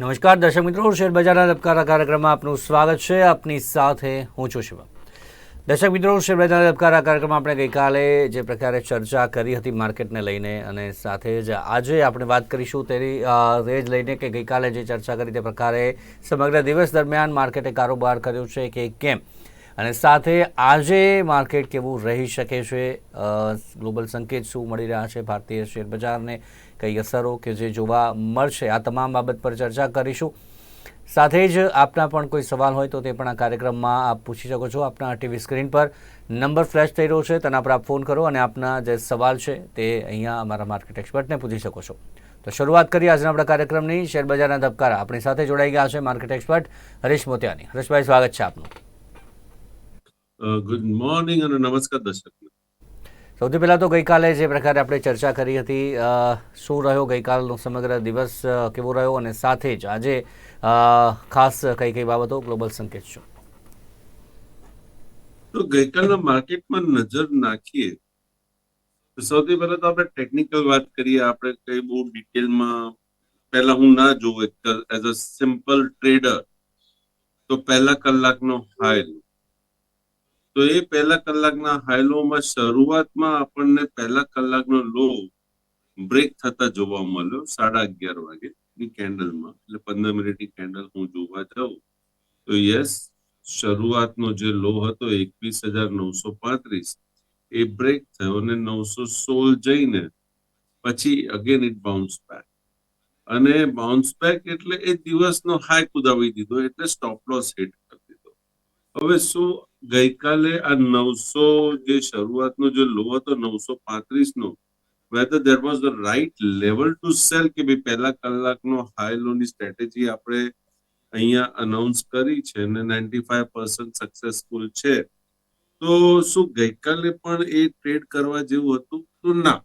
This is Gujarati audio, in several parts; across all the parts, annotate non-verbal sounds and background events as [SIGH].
નમસ્કાર, દર્શક મિત્રો. શેર બજારના ધબકારા કાર્યક્રમમાં આપનું સ્વાગત છે. આપની સાથે હું છું શિવમ દર્શક મિત્રો, શેર બજારના ધબકારા કાર્યક્રમમાં આપણે ગઈકાલે જે પ્રકારે ચર્ચા કરી હતી માર્કેટને લઈને અને સાથે જ આજે આપણે વાત કરીશું તેની તે જ લઈને કે ગઈકાલે જે ચર્ચા કરી તે પ્રકારે સમગ્ર દિવસ દરમિયાન માર્કેટે કારોબાર કર્યો છે કે કેમ? અને સાથે આજે માર્કેટ કેવું રહી શકે છે? ગ્લોબલ સંકેત શું મળી રહ્યા છે? ભારતીય શેર બજારને કઈ અસરો કે જે જોવા મળશે. આ તમામ બાબત પર ચર્ચા કરીશું. સાથે જ આપના પણ કોઈ સવાલ હોય તો તે પણ આ કાર્યક્રમમાં આપ પૂછી શકો છો. આપના ટીવી સ્ક્રીન પર નંબર ફ્લેશ થઈ રહ્યો છે, તેના પર આપ ફોન કરો અને આપના જે સવાલ છે તે અહીંયા અમારા માર્કેટ એક્સપર્ટને પૂછી શકો છો. તો શરૂઆત કરીએ આજના આપણા કાર્યક્રમની. શેરબજારના ધબકારા આપણી સાથે જોડાઈ ગયા છે માર્કેટ એક્સપર્ટ હરીશ મોતિયાની. હરીશભાઈ, સ્વાગત છે આપનું. ગુડ મોર્નિંગ અને નમસ્કાર દર્શક. સૌથી પહેલાં તો ગઈકાલે જે પ્રકારે આપણે ચર્ચા કરી હતી શું રહ્યો ગઈકાલનો સમગ્ર દિવસ કેવો રહ્યો અને સાથે જ આજે ખાસ કઈ કઈ બાબતો ગ્લોબલ સંકેત શું? તો ગઈકાલના માર્કેટમાં નજર નાખીએ સૌથી પહેલા તો આપણે ટેકનિકલ વાત કરીએ. આપણે કઈ બહુ ડિટેલમાં પહેલા હું ના જોઉં એઝ અ સિમ્પલ ટ્રેડર, તો પહેલા કલાકનો હાઈ તો એ પહેલા કલાકના હાઈલોમાં શરૂઆતમાં આપણને પહેલા કલાકનો લો બ્રેક થતા જોવા મળ્યો, સાડા અગિયાર વાગે કેન્ડલમાં. એટલે પંદર મિનિટની કેન્ડલ હું જોવા જાઉં, તો યસ, શરૂઆતનો જે લો હતો એકવીસ હજાર નવસો પાંત્રીસ, એ બ્રેક થયો અને નવસો સોળ જઈને પછી અગેન ઇટ બાઉન્સ બેક અને બાઉન્સ બેક એટલે એ દિવસનો હાઈ કુદાવી દીધો, એટલે સ્ટોપ લોસ હિટ હવે શું ગઈકાલે આ નવસો જે શરૂઆતનો જે લો હતો, નવસો પાંત્રીસ નો whether there was the right level to sell કે ભાઈ પહેલા કલાકનો હાઈ લો ની સ્ટ્રેટેજી આપણે અહીંયા અનાઉન્સ કરી છે અને નાઇન્ટી ફાઈવ પર્સન્ટ સક્સેસફુલ છે. તો શું ગઈકાલે પણ એ ટ્રેડ કરવા જેવું હતું? તો ના.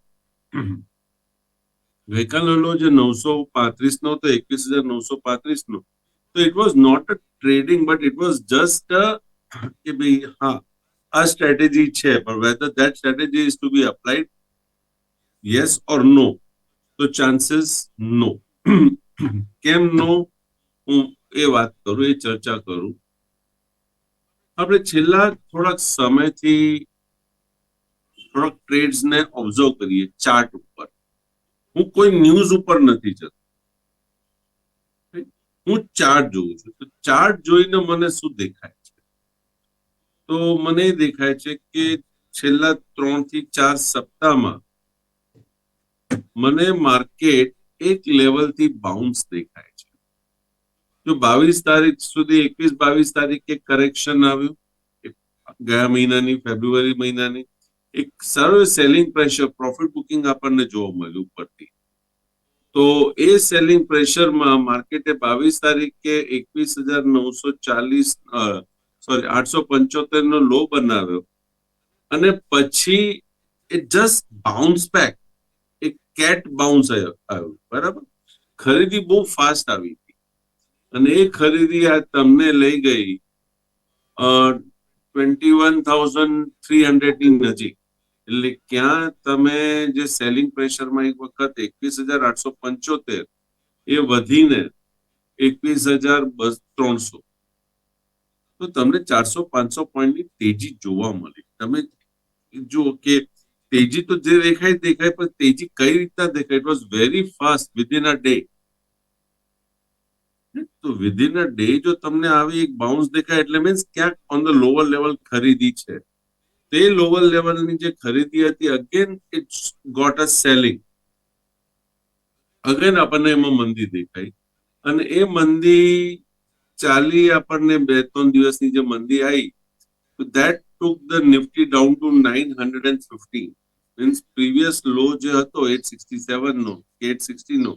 ગઈકાલનો જે નવસો પાંત્રીસ નો હતો, એકવીસ હજાર નવસો પાંત્રીસ નો તો it was not a trading but it was just કે ભાઈ, હા, આ સ્ટ્રેટેજી છે, પણ whether that strategy is to be applied yes or no તો ચાન્સીસ નો [CLEARS THROAT] કેમ નો હું એ વાત કરું, એ ચર્ચા કરું. આપણે છેલ્લા થોડાક સમયથી થોડાક ટ્રેડ્સને ઓબ્ઝર્વ કરીએ ચાર્ટ ઉપર. હું કોઈ ન્યૂઝ ઉપર નથી જતો. હું ચાર્ટ જોઉં છું. તો ચાર્ટ જોઈને મને શું દેખાય? તો મને દેખાય છે કે છેલ્લા ત્રણથી ચાર સપ્તાહમાં મને માર્કેટ એક લેવલથી બાઉન્સ દેખાય છે. જો બાવીસ તારીખ સુધી, એકવીસ બાવીસ તારીખે કરેક્શન આવ્યું ગયા મહિનાની ફેબ્રુઆરી મહિનાની, એક સારું સેલિંગ પ્રેશર પ્રોફિટ બુકિંગ આપણને જોવા મળ્યું ઉપરથી. તો એ સેલિંગ પ્રેશરમાં માર્કેટે બાવીસ તારીખે એકવીસ હજાર નવસો ચાલીસ સોરી આઠસો પંચોતેર નો લો બનાવ્યો અને પછી એ જસ્ટ બાઉન્સ બેક એ કેટ બાઉન્સ આવ્યો. બરાબર? ખરીદી બહુ ફાસ્ટ આવી હતી. અને એ ખરીદી આ તમને લઈ ગઈ ટ્વેન્ટી વન થાઉઝન્ડ થ્રી હંડ્રેડની નજીક. એટલે ક્યાં તમે જે સેલિંગ પ્રેશરમાં એક વખત એકવીસ હજાર આઠસો પંચોતેર એ વધીને એકવીસ હજાર ત્રણસો. તો તમને ચારસો પાંચસો પોઈન્ટની તેજી જોવા મળી. તમે જુઓ કે તેજી તો જે દેખાય દેખાય, પણ તેજી કઈ રીતના દેખાય? It was very fast within a day તો વિધિન અ ડે જો તમને આવી એક બાઉન્સ દેખાય, એટલે મીન્સ ક્યાંક ઓન ધ લોઅર લેવલ ખરીદી છે. તે લોઅર લેવલની જે ખરીદી હતી again it's got a selling again આપણને એમાં મંદી દેખાય. અને એ મંદી ચાલી આપણને બે ત્રણ દિવસની જે મંદી આવી તો that took the Nifty down to nine hundred and fifty means previous low જે હતો એટ સિક્સટી સેવન નો એટ સિક્સટી નો,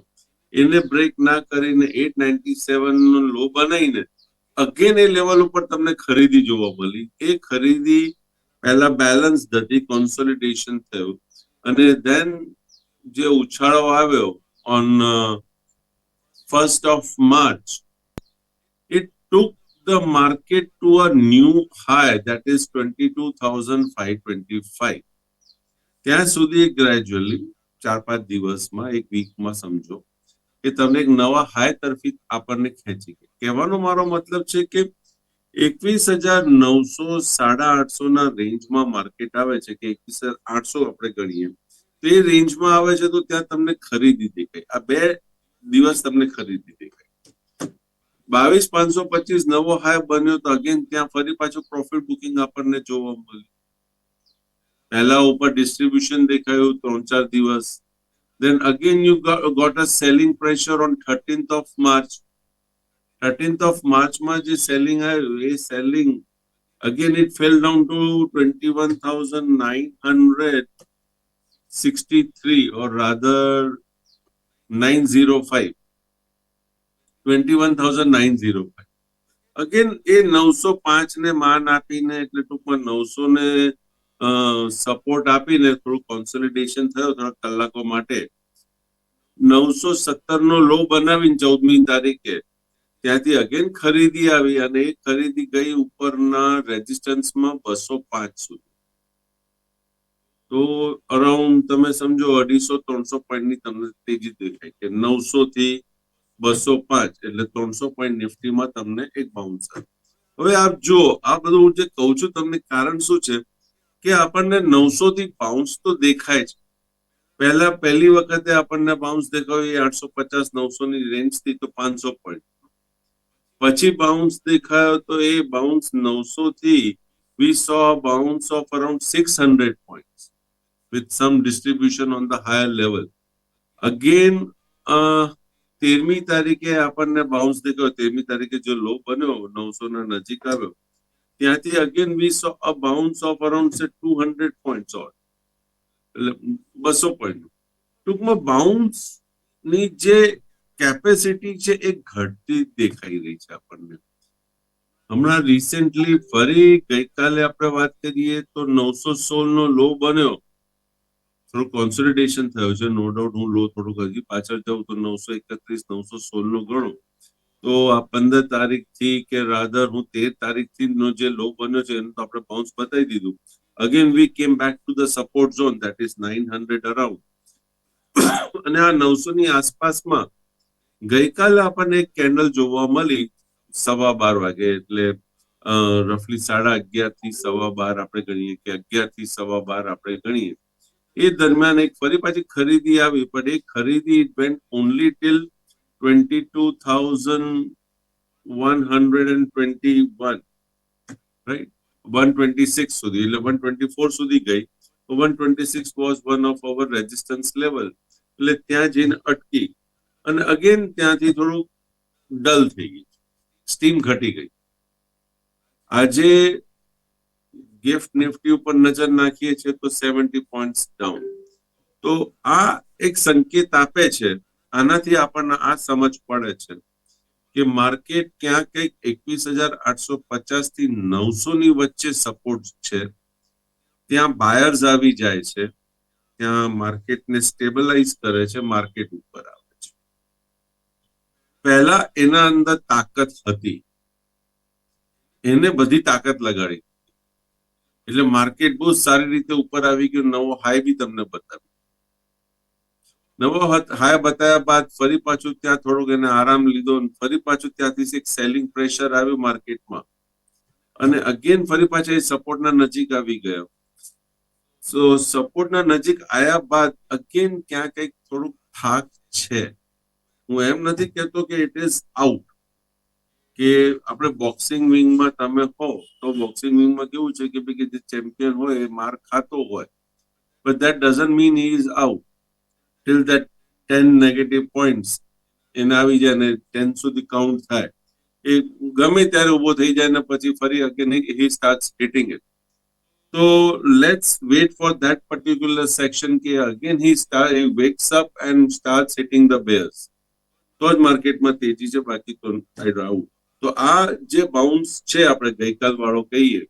એને બ્રેક ના કરીને એટ નાઇન્ટી સેવન નો લો બનાવીને અગેન એ લેવલ ઉપર તમને ખરીદી જોવા મળી. એ ખરીદી પહેલા બેલેન્સ હતી કોન્સોલિડેશન થયું. અને ધેન જે ઉછાળો આવ્યો on first of March it the market market to a new that is is twenty two thousand five twenty five ત્યાં સુધી ગ્રેજ્યુઅલી ચાર પાંચ દિવસમાં, એક વીકમાં સમજો, કે તમને એક નવા હાઈ તરફી આપણને ખેંચી ગઈ. કહેવાનો મારો મતલબ છે કે એકવીસ હજાર નવસો સાડા આઠસો ના રેન્જમાં માર્કેટ આવે છે, કે એકવીસ હજાર આઠસો આપણે ગણીએ, તે રેન્જમાં આવે છે તો ત્યાં તમને ખરીદી દેખાય. આ બે દિવસ તમને ખરીદી દેખાય. બાવીસ પાંચસો પચીસ નવો હાઈ બન્યો તો અગેન ત્યાં ફરી પાછું પ્રોફિટ બુકિંગ આપણને જોવા મળ્યું. પહેલા ઉપર ડિસ્ટ્રીબ્યુશન દેખાયું ત્રણ ચાર દિવસ. Then again you got, got a selling pressure on 13th of March. 13th of March માં જે સેલિંગ આવ્યું એ selling again it fell down to 21963 or rather 905 21905 again એ નવસો પાંચ ને માન આપીને, એટલે ટૂંકમાં નવસો ને સપોર્ટ આપીને થોડું કોન્સોલિડેશન થયો થોડા કલાકો માટે. નવસો સત્તર નો લો બનાવીને ચૌદમી તારીખે. ત્યાંથી અગેન ખરીદી આવી અને એ ખરીદી ગઈ ઉપરના રેઝિસ્ટન્સમાં બસો પાંચ સુધી. તો અરાઉન્ડ તમે સમજો અઢીસો, ત્રણસો પોઈન્ટની તમને તેજી દેખાય કે નવસો થી બસો પાંચ એટલે ત્રણસો પોઈન્ટ નિફ્ટીમાં તમને એક બાઉન્સ હવે આપ જુઓ, આ બધું હું જે કહું છું તમને કારણ શું છે? કે આપણને નવસો થી બાઉન્સ તો દેખાય છે. પહેલા પહેલી વખતે આપણને બાઉન્સ દેખાય એ આઠસો પચાસ નવસો ની રેન્જથી તો પાંચસો પોઈન્ટ પછી બાઉન્સ દેખાયો તો એ બાઉન્સ નવસો થી we saw bounce off around six hundred point with some distribution on the higher level again તેરમી તારીખે આપણને બાઉન્સ દેખાયો. તેરમી તારીખે જો લો બન્યો નવસો ના નજીક આવ્યો, ત્યાંથી again we saw a bounce off around say two hundred point એટલે બસો પોઈન્ટ ટૂંકમાં બાઉન્સની જે કેપેસિટી છે એ ઘટતી દેખાઈ રહી છે આપણને. હમણાં રિસેન્ટલી ફરી ગઈકાલે આપણે વાત કરીએ તો નવસો સોળ નો લો બન્યો. થોડું કોન્સોલિડેશન થયો છે નો ડાઉટ હું લો થોડુંક હજી પાછળ જાઉં તો નવસો એકત્રીસ, નવસો સોળ નો ગણો. તો આ પંદર તારીખથી કે રાધર હું તેર તારીખથી નો જે લો બન્યો છે, એનું તો આપણે બાઉન્સ બતાવી દીધું. Again we came back to the support zone that is nine hundred around અને આ નવસો ની આસપાસમાં ગઈકાલે આપણને એક કેન્ડલ જોવા મળી સવા બાર વાગે, એટલે રફલી સાડા અગિયારથી સવા બાર આપણે ગણીએ કે અગિયારથી સવા બાર આપણે ગણીએ. એ દરમિયાન એક ફરી પાછી ખરીદી આવી, પણ એ ખરીદી it went only till twenty two thousand one hundred and twenty one right 126 સુધી, એટલે 124 સુધી ગઈ. તો 126 was one of our resistance level એટલે ત્યાં જઈને અટકી. અને અગેન ત્યાંથી થોડું ડલ થઈ ગઈ સ્ટીમ ઘટી ગઈ. આજે ગિફ્ટ નિફ્ટી ઉપર નજર નાખીએ છીએ તો સેવન્ટી પોઈન્ટ ડાઉન તો આ એક સંકેત આપે છે, આનાથી આપણને આ સમજ પડે છે કે માર્કેટ ક્યાં કંઈક એકવીસ હજાર આઠસો પચાસથી નવસો ની વચ્ચે સપોર્ટ છે. ત્યાં બાયર્સ આવી જાય છે, ત્યાં માર્કેટને સ્ટેબલાઇઝ કરે છે, માર્કેટ ઉપર આવે છે. પહેલા એના અંદર તાકાત હતી. એને બધી તાકાત લગાડી. એટલે માર્કેટ બહુ સારી રીતે ઉપર આવી ગયું, નવો હાઈ બી તમને બતાવ્યો. નવો હાઈ બતાવ્યા બાદ ફરી પાછું ત્યાં થોડોક એને આરામ લીધો ફરી પાછું ત્યાંથી એક સેલિંગ પ્રેશર આવ્યું માર્કેટમાં અને અગેન ફરી પાછા એ સપોર્ટના નજીક આવી ગયો. સો સપોર્ટના નજીક આવ્યા બાદ અગેન ક્યાં કંઈક થોડુંક થાક છે. હું એમ નથી કહેતો કે ઇટ ઇઝ આઉટ કે આપણે બોક્સિંગ વિંગમાં તમે હો, તો બોક્સિંગ વિંગમાં કેવું છે કે ભાઈ જે ચેમ્પિયન હોય એ માર ખાતો હોય. But that doesn't mean he is out till that 10 negative points એને આવી જાય ને 10 સુધી કાઉન્ટ થાય. એ ગમે ત્યારે ઊભો થઈ જાય ને પછી ફરી again he starts hitting it તો let's wait for that particular section કે again he start he wakes up and starts hitting the bears તો જ માર્કેટમાં તેજી છે, બાકી તો આઈ આઉટ તો આ જે બાઉન્સ છે આપણે ગઈકાલ વાળો કહીએ,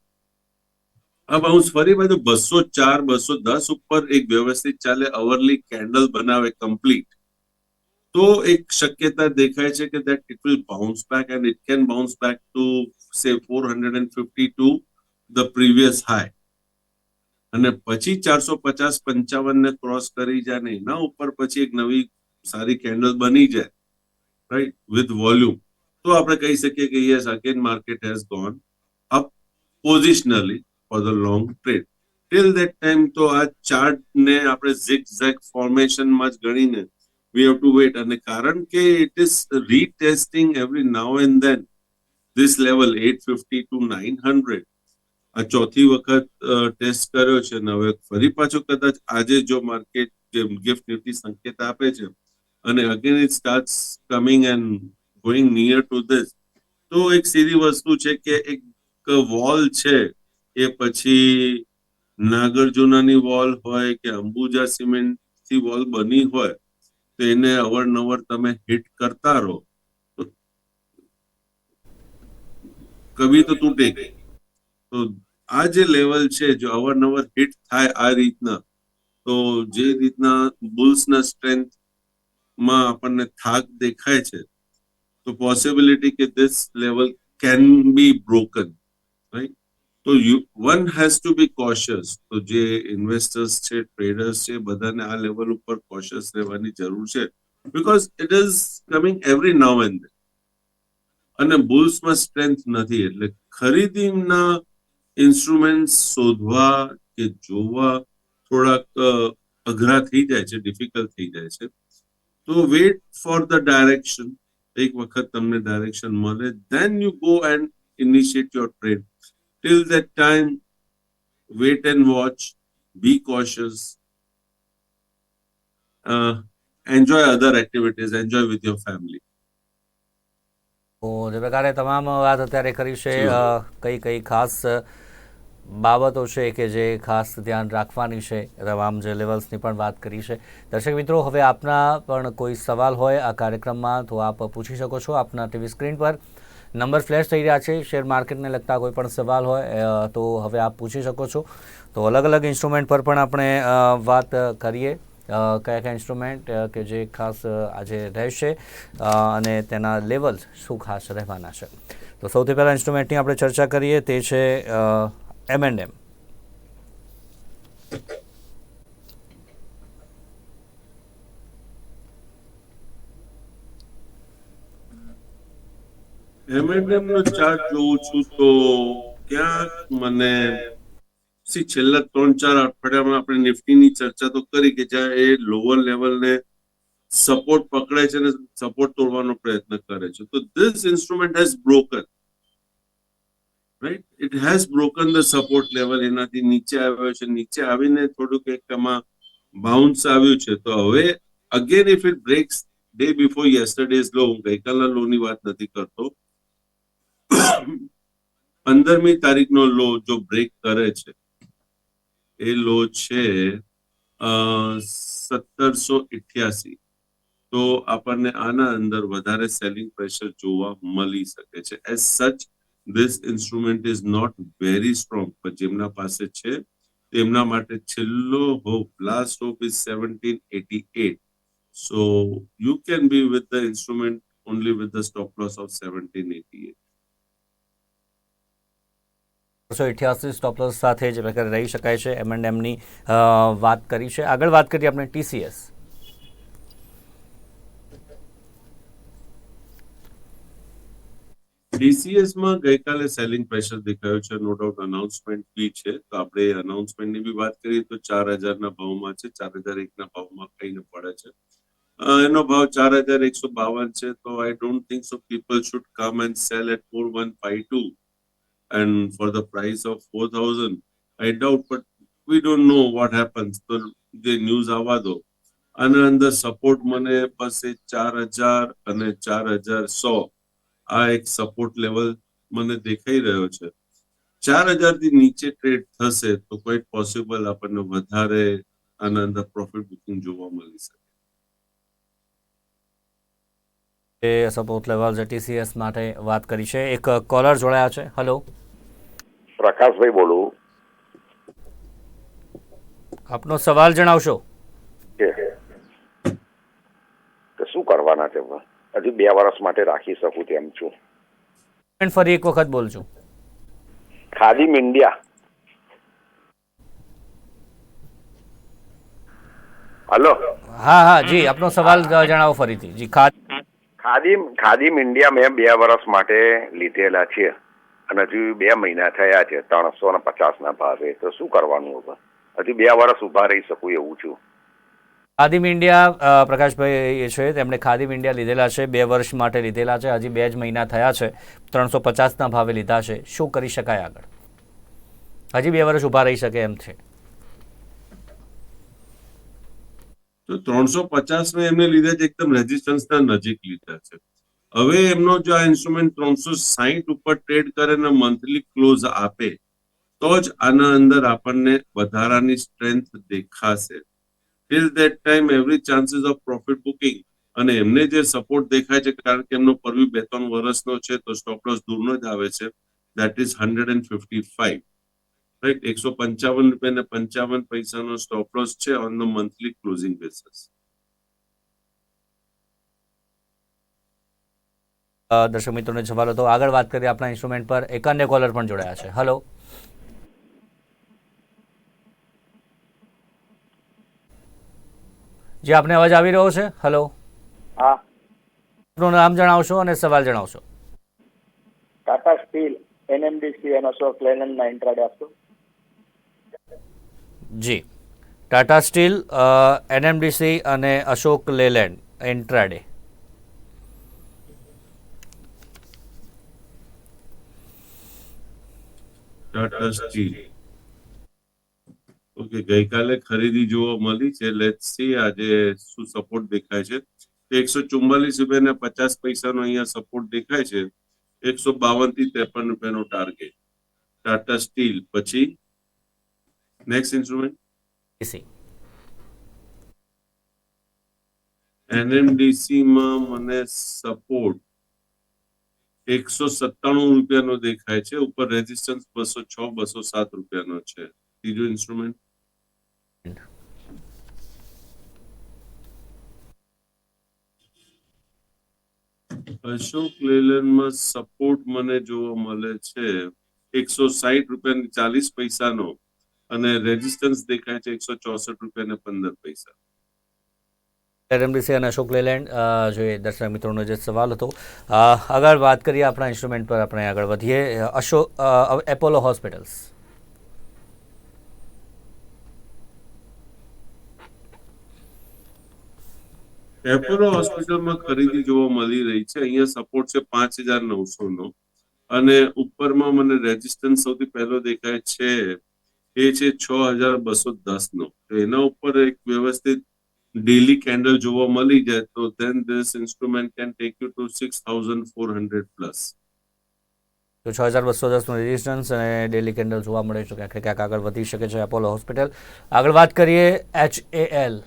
આ બાઉન્સ ફરી પાછું બસો ચાર, બસો દસ ઉપર એક વ્યવસ્થિત ચાલે અવરલી કેન્ડલ બનાવે કમ્પ્લીટ તો એક શક્યતા દેખાય છે કે that it will bounce back and it can bounce back to say four hundred and fifty to the previous high અને પછી ચારસો પચાસ પંચાવન ને ક્રોસ કરી જાય ને એના ઉપર પછી એક નવી સારી કેન્ડલ બની જાય. Right with volume. તો આપણે કહી શકીએ કે yes again market has gone up positionally for the long trade till that time તો આ ચાર્ટ ને આપણે zigzag formation માં જ ગણીને we have to wait અને કારણ કે it is retesting every now and then this level 850 to 900 આ ચોથી વખત ટેસ્ટ કર્યો છે અને હવે ફરી પાછો કદાચ આજે જો માર્કેટ જે ગિફ્ટ નિફ્ટી સંકેત આપે છે અને again it starts coming and going near to this તો એક સીધી વસ્તુ છે કે એક વોલ છે એ પછી નાગાર્જુનાની વોલ હોય કે અંબુજા સિમેન્ટથી વોલ બની હોય, તો એને અવારનવાર તમે હિટ કરતા રહો. કભી તો તૂટે ગઈ તો આ જે લેવલ છે, જો અવારનવાર હિટ થાય આ રીતના, તો જે રીતના બુલ્સના સ્ટ્રેન્થમાં આપણને થાક દેખાય છે તો possibility કે this level can be broken, right? તો one has to be cautious તો જે ઇન્વેસ્ટર્સ છે ટ્રેડર્સ છે બધાને આ લેવલ ઉપર કોશિયસ રહેવાની જરૂર છે because it is coming every now and અને બુલ્સમાં સ્ટ્રેન્થ નથી, એટલે ખરીદીના ઇન્સ્ટ્રુમેન્ટ શોધવા કે જોવા થોડાક અઘરા થઈ જાય છે ડિફિકલ્ટ થઈ જાય છે। તો વેટ ફોર ધ ડાયરેક્શન એક વખત તમને ડાયરેક્શન મળે then you go and initiate your trade till that time wait and watch be cautious enjoy other activities enjoy with your family તો જે પ્રકારે તમામ વાત અત્યારે કરી છે જી. અ, કઈ કઈ ખાસ અ, બાબતો છે કે જે ખાસ ધ્યાન રાખવાની છે. તમામ જે લેવલ્સની પણ વાત કરી છે. દર્શક મિત્રો, હવે આપના પણ કોઈ સવાલ હોય આ કાર્યક્રમમાં, તો આપ પૂછી શકો છો આપના ટીવી સ્ક્રીન પર. નંબર ફ્લેશ થઈ રહ્યા છે. શેર માર્કેટને લગતા કોઈ પણ સવાલ હોય તો હવે આપ પૂછી શકો છો. તો અલગ અલગ ઇન્સ્ટ્રુમેન્ટ પર પણ આપણે વાત કરીએ. કયા કયા ઇન્સ્ટ્રુમેન્ટ કે જે ખાસ આજે રહેશે અને તેના લેવલ શું ખાસ રહેવાના છે. તો સૌથી પહેલાં ઇન્સ્ટ્રુમેન્ટની આપણે ચર્ચા કરીએ, તે છે એમ એન્ડ એમ એમએનએમ નો ચાર્ટ જોઉં છું તો ક્યાંક મને સી છેલ્લા ત્રણ ચાર અઠવાડિયામાં આપણે નિફ્ટીની ચર્ચા તો કરી કે જ્યાં એ લોઅર લેવલને સપોર્ટ પકડે છે અને સપોર્ટ તોડવાનો પ્રયત્ન કરે છે. તો this instrument has broken right it has broken the support level એનાથી નીચે આવ્યો છે. નીચે આવીને થોડુંક એક આમાં બાઉન્સ આવ્યું છે. તો હવે again if it breaks day before yesterday's low હું ગઈકાલના લો ની વાત નથી કરતો. પંદરમી તારીખનો લો જો બ્રેક કરે છે, એ લો છે સત્તરસો ઇઠ્યાસી. તો આપણને આના અંદર વધારે સેલિંગ પ્રેશર જોવા મળી શકે છે. As such this instrument is not very strong પણ જેમના પાસે છે, તેમના માટે છેલ્લો hope last hope is seventeen eighty eight so you can be with the instrument only with the stop loss of 1788. સો અઠ્યાસી સ્ટોપલર્સ સાથે જે રહી શકાય છે. એમ એન્ડ એમની વાત કરી છે. આગળ વાત કરીએ આપણે ટીસીએસ DCS માં ગઈકાલે સેલિંગ પ્રેશર દેખાયો છે. નો ડાઉટ અનાઉન્સમેન્ટ બી છે. તો આપણે અનાઉન્સમેન્ટની બી વાત કરીએ તો ચાર હજારના ભાવમાં છે. ચાર હજાર એકના ભાવમાં કઈને પડે છે. એનો ભાવ ચાર હજાર એકસો બાવન છે. તો I don't think so people should come and sell at four one five two and four the price of four thousand I doubt but we don't know what happens તો જે ન્યૂઝ આવવા દો. આના અંદર સપોર્ટ મને બસ ચાર હજાર અને ચાર હજાર સો. આ એક સપોર્ટ લેવલ મને દેખાઈ રહ્યો છે. ચાર હજારથી નીચે ટ્રેડ થશે તો કોઈ પોસિબલ આપણને વધારે આના અંદર પ્રોફિટ બુકિંગ જોવા મળી શકે. એ સપોર્ટ લેવલ જે ટીસીએસ માટે વાત કરી છે. એક કોલર જોડાયા છે. હેલો પ્રકાશભાઈ બોલું. આપનો સવાલ જણાવશો. કે કે શું કરવાના છે? હજુ બે વર્ષ માટે રાખી શકું તેમ છું. ફરી એક વખત બોલજો. ખાદી ઇન્ડિયા. હલો. હા હા જી આપનો સવાલ જણાવો ફરીથી. જી ખાદીમ ખાદીમ ઇન્ડિયા મેં બે વર્ષ માટે લીધેલા છે. અને હજુ બે મહિના થયા છે ત્રણસો ને પચાસના ભાવે. તો શું કરવાનું હવે? હજુ બે વર્ષ ઊભા રહી શકું એવું છું. ખાદીમ ઇન્ડિયા પ્રકાશભાઈ છે, તેમણે ખાદિમ ઇન્ડિયા લીધેલા છે, બે વર્ષ માટે લીધેલા છે, હજી બે જ મહિના થયા છે, ત્રણસો પચાસના ભાવે લીધા છે, શું કરી શકાય આગળ? હજી બે વર્ષ ઊભા રહી શકે એમ છે. તો ત્રણસો પચાસ ને એમને લીધા છે એકદમ રેઝિસ્ટન્સ ના નજીક લીધા છે. હવે એમનો જો આ ઇન્સ્ટ્રુમેન્ટ ત્રણસો સાહીઠ ઉપર ટ્રેડ કરે ને મંથલી ક્લોઝ આપે, તો જ આના અંદર આપણને વધારાની સ્ટ્રેન્થ દેખાશે. Till that time every chances of profit booking અને એમને જે સપોર્ટ દેખાય છે, કારણ કે એમનો પરવી બે ત્રણ વર્ષનો છે, તો સ્ટોપ લોસ દૂરનો જ આવે છે. That is hundred and fifty five right એકસો પંચાવન રૂપિયા ને પંચાવન પૈસાનો સ્ટોપ લોસ છે on the monthly closing basis દર્શક મિત્રોને જવાબ હતો. આગળ વાત કરીએ આપણા ઇન્સ્ટ્રુમેન્ટ પર. એકાન્ય કોલર પણ જોડાયા છે. હલો જી આપને અવાજ આવી રહ્યો છે? હલો હા. આપનું નામ જણાવશો અને સવાલ જણાવશો. ટાટા સ્ટીલ એનએમડીસી અને અશોક લેલેન્ડના ઇન્ટ્રાડે આપશો જી. ટાટા સ્ટીલ એનએમડીસી અને Ashok Leyland intraday Tata steel okay ગઈકાલે ખરીદી જોવા મળી છે. લેટ્સ સી આજે શું સપોર્ટ દેખાય છે? એકસો ચુમ્માલીસ રૂપિયા ને પચાસ પૈસાનો અહીંયા સપોર્ટ દેખાય છે. એકસો બાવનથી ત્રેપન રૂપિયાનો ટાર્ગેટ ટાટા સ્ટીલ પછી નેક્સ્ટ ઇન્સ્ટ્રુમેન્ટ એનએમડીસી માં મને સપોર્ટ એકસો સત્તાણું રૂપિયાનો દેખાય છે. ઉપર રેઝિસ્ટન્સ બસો છ બસો સાત રૂપિયાનો છે. ત્રીજો ઇન્સ્ટ્રુમેન્ટ અશોક લેલેન્ડમાં સપોર્ટ મને જોવા મળે છે. એકસો સાહીઠ રૂપિયા ચાલીસ પૈસાનો અને રેઝિસ્ટન્સ દેખાય છે એકસો ચોસઠ રૂપિયા ને પંદર પૈસા. એનએમડીસી અને અશોક લેલેન્ડ અ, જે દર્શક મિત્રોનો જે સવાલ હતો. આગળ વાત કરીએ આપણા ઇન્સ્ટ્રુમેન્ટ પર આપણે આગળ વધીએ. અશોક એપોલો હોસ્પિટલ્સ એપોલો હોસ્પિટલમાં ખરીદી જોવા મળી રહી છે. અહીંયા સપોર્ટ છે પાંચ હજાર નવસો નો અને ઉપરમાં મને રેઝિસ્ટન્સ સૌથી પહેલો દેખાય છે એ છે છ હજાર બસો દસ નો તો એના ઉપર એક વ્યવસ્થિત ડેલી કેન્ડલ જોવા મળી જાય તો then this instrument can take you to six thousand four hundred plus તો છ હજાર બસો દસનું રેઝિસ્ટન્સ અને ડેલી કેન્ડલ જોવા મળે છે. ક્યાંક ક્યાંક આગળ વધી શકે છે એપોલો હોસ્પિટલ આગળ વાત કરીએ એચ એ એલ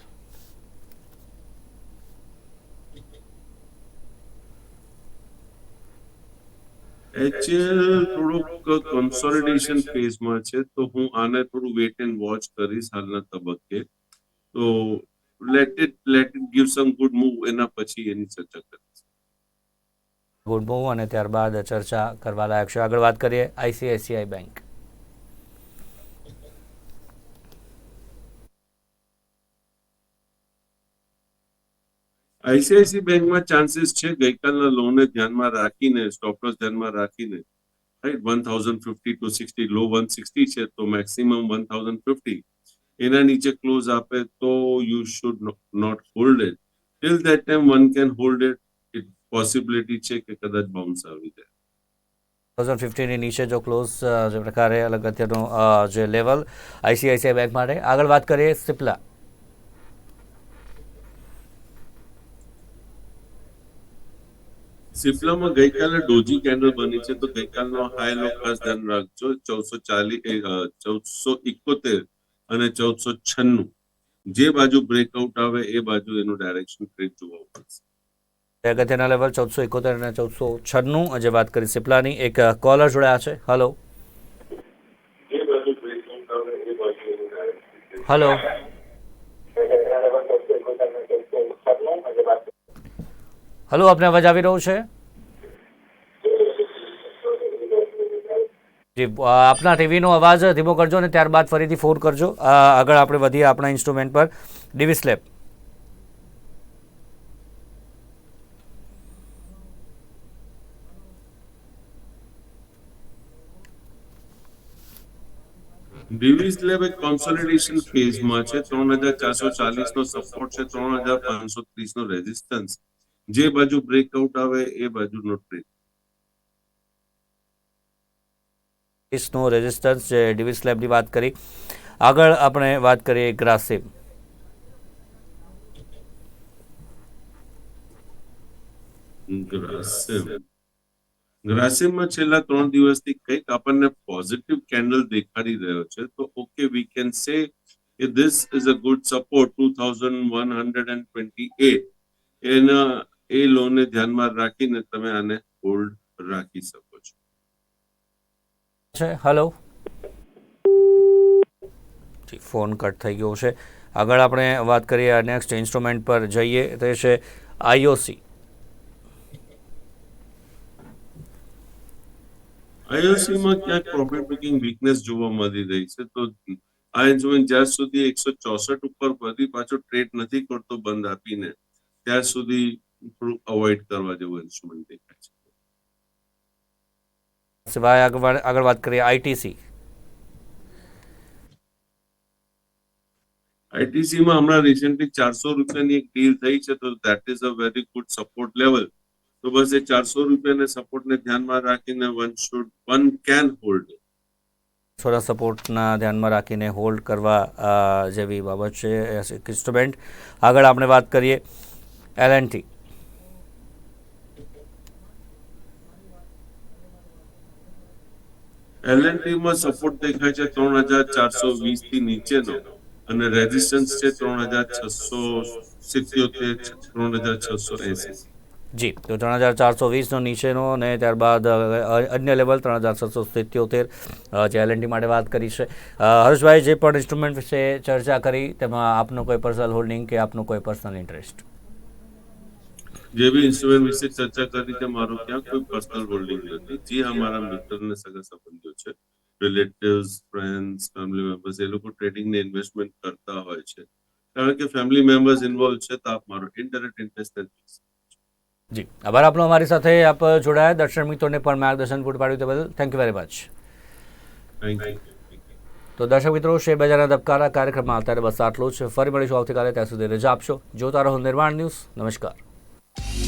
એચએલ થોડુંક કન્સોલિડેશન ફેઝમાં છે, તો હું આને થોડું વેટ એન્ડ વોચ કરીશ હાલના તબક્કે. તો let it let it give some good move એના પછી એની ચર્ચા કરીશ. ગુડ મૂવ અને ત્યારબાદ ચર્ચા કરવા લાયક છે. આગળ વાત કરીએ આઈસીઆઈસીઆઈ બેંક આઈસીઆઈસી બેંકમાં ચાન્સીસ છે ગઈકાલના લોનને ધ્યાનમાં રાખીને સ્ટોપ લોસ ધ્યાનમાં રાખીને right one thousand fifty to sixty low one sixty છે તો મેક્સિમમ વન થાઉઝન્ડ ફિફ્ટી એના નીચે ક્લોઝ આપે તો you should not hold it till that time one can hold it it possibility છે કે કદાચ બાઉન્સ આવી જાય. થાઉઝન્ડ ફિફ્ટીની નીચે જો ક્લોઝ જે પ્રકારે અલગ અત્યારનું જે લેવલ આઈસીઆઈસીઆઈ બેંક માટે. આગળ વાત કરીએ સિપ્લા સિપ્લામાં ગઈકાલે ડોજી કેન્ડલ બની છે તો ગઈકાલનો હાઈ લો ખાસ ધ્યાન રાખજો ચૌદસો ચાલીસ ચૌદસો ઇકોતેર અને ચૌદસો છન્નું. જે બાજુ બ્રેકઆઉટ આવે એ બાજુ એનું ડાયરેક્શન ટ્રેડ જોવા પડશે અગત્યના લેવલ ચૌદસો એકોતેર અને ચૌદસો છન્નું જે વાત કરી સિપ્લાની. એક કોલર જોડાયા છે. હલો હલો હલો, આપને અવાજ આવી રહ્યો છે? જી આપના ટીવીનો અવાજ ધીમો કરજો અને ત્યારબાદ ફરીથી ફોન કરજો. આગળ આપણે વધીએ આપણા ઇન્સ્ટ્રુમેન્ટ પર. Divi's lab. ડીવી સ્લેબ એક કોન્સોલિડેશન ફેઝમાં છે. ત્રણ હજાર ચારસો ચાલીસ નો સપોર્ટ છે. ત્રણ હજાર પાંચસો ત્રીસ નો રેઝિસ્ટન્સ જે બાજુ બ્રેકઆઉટ આવે એ બાજુનો ટ્રેડ નો રેઝિસ્ટન્સ જે ડીવી સ્લેબની વાત કરી. આગળ આપણે વાત કરીએ ગ્રાસિમ ગ્રાસિમ ગ્રાસિમમાં છેલ્લા ત્રણ દિવસથી કંઈક આપણને પોઝિટિવ કેન્ડલ દેખાડી રહ્યો છે તો ઓકે વી કેન સે કે this is a good support two thousand one hundred and twenty eight એના એ લોને ધ્યાનમાં રાખીને તમે આને હોલ્ડ રાખી શકો છો. છે? હેલો ફોન કટ થઈ ગયો છે. આગળ આપણે વાત કરીએ નેક્સ્ટ ઇન્સ્ટ્રુમેન્ટ પર જઈએ. તે છે આઈઓસી આઈઓસીમાં ક્યાંક પ્રોફિટ બુકિંગ વીકનેસ જોવા મળી રહી છે. તો આ ઇન્સ્ટ્રુમેન્ટ જ્યાં સુધી એકસો ચોસઠ ઉપર બધી પાછો ટ્રેડ નથી કરતો બંધ આપીને ત્યાં સુધી થોડું અવોઇડ કરવા જેવું ઇન્સ્ટ્રુમેન્ટ દેખાય છે. સિવાય આગળ આગળ વાત કરીએ આઈટીસી આઈટીસીમાં હમણાં રિસેન્ટલી ચારસો રૂપિયાની એક ડીલ થઈ છે તો that is a very good support level તો બસ એ ચારસો રૂપિયાને સપોર્ટને ધ્યાનમાં રાખીને one should one can hold થોડા સપોર્ટના ધ્યાનમાં રાખીને હોલ્ડ કરવા જેવી બાબત છે ઇન્સ્ટ્રુમેન્ટ આગળ આપણે વાત કરીએ. L and T L and T માં સપોર્ટ દેખાય છે ત્રણ હજાર ચારસો વીસથી નીચેનો અને રેઝિસ્ટન્સ છે ત્રણ હજાર છસો સિત્યોતેર ત્રણ હજાર છસો એસી. જી તો ત્રણ હજાર ચારસો વીસનો નીચેનો અને ત્યારબાદ અન્ય લેવલ ત્રણ હજાર છસો સિત્યોતેર જે એલએનટી ટી માટે વાત કરી છે. હર્ષભાઈ જે પણ ઇન્સ્ટ્રુમેન્ટ વિશે ચર્ચા કરી તેમાં આપનો કોઈ પર્સનલ હોલ્ડિંગ કે આપનું કોઈ પર્સનલ ઇન્ટરેસ્ટ જે બી ઇન્સ્ટ્રુમેન્ટ વિશે ચર્ચા કરી છે મારો ક્યાં કોઈ પર્સનલ હોલ્ડિંગ નથી. જે અમારા મિત્ર ને સગા સંબંધીઓ છે રિલેટિવ્સ ફ્રેન્ડ્સ ફેમિલી મેમ્બર્સ એ લોકો ટ્રેડિંગ ને ઇન્વેસ્ટમેન્ટ કરતા હોય છે. કારણ કે ફેમિલી મેમ્બર્સ ઇન્વોલ્વ છે તો આપ મારો ઇન્ટરેક્ટ ઇન્ટરેસ્ટ નથી જી. આભાર આપનો અમારી સાથે આપ જોડાયા. દર્શક મિત્રોને પણ માર્ગદર્શન પૂરું પાડ્યું તે બદલ thank you very much thank you તો દર્શક મિત્રો શેર બજારના ધબકારા કાર્યક્રમમાં અત્યારે બસ આટલું જ. ફરી મળીશું આવતીકાલે. ત્યાં સુધી રજા આપશો. જોતા રહો નિર્માણ ન્યૂઝ. નમસ્કાર. Yeah.